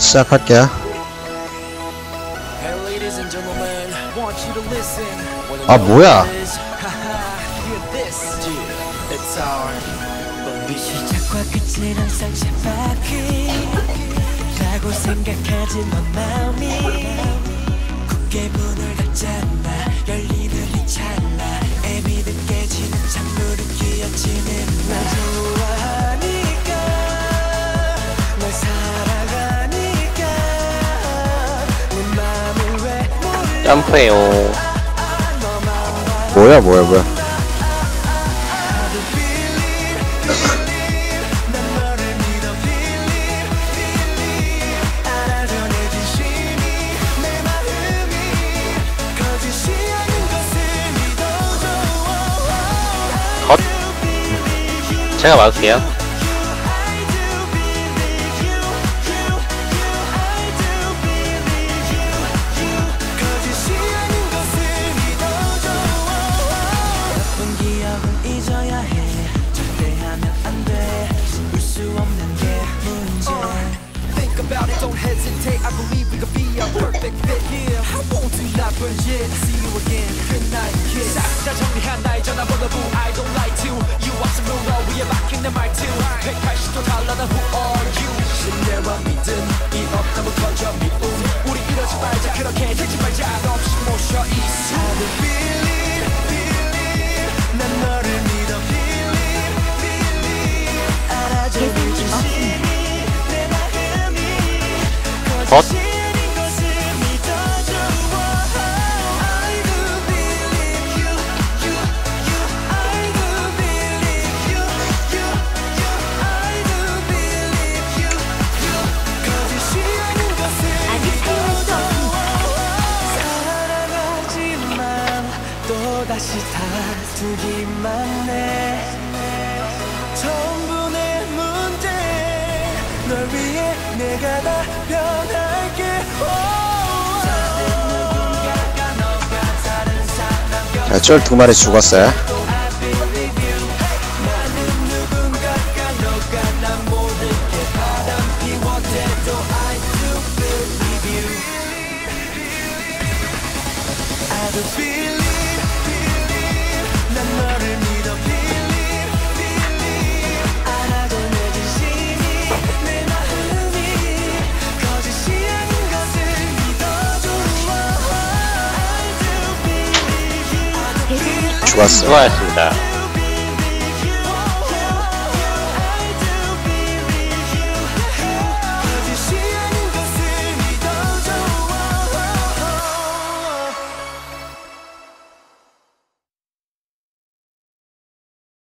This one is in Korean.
시작할게요. 아, 뭐야? 라고 생각하지만 마음이 굳게 문을 닫잖아 열리는 점프해요. 뭐야, 뭐야, 뭐야. 제가 막을게요. don't hesitate. I believe we could be a perfect fit. Yeah, I won't do 나쁜 짓. See you again. Good night, kiss. 싹다 정리한 나의 전화번호부. I don't lie to you. 왔음 루너 위에 막힌 내 말투. 180도 달라나 who are you? 신뢰와 믿음 이 없다면 건져 미움. 우리 이러지 말자 그렇게 되지 말자 없이 모셔 있어. I 또다시 다투기만 해. 전부 내 문제 널 위해 내가 다 쫄 두 마리 죽었어요. I believe вас. Согласен, да.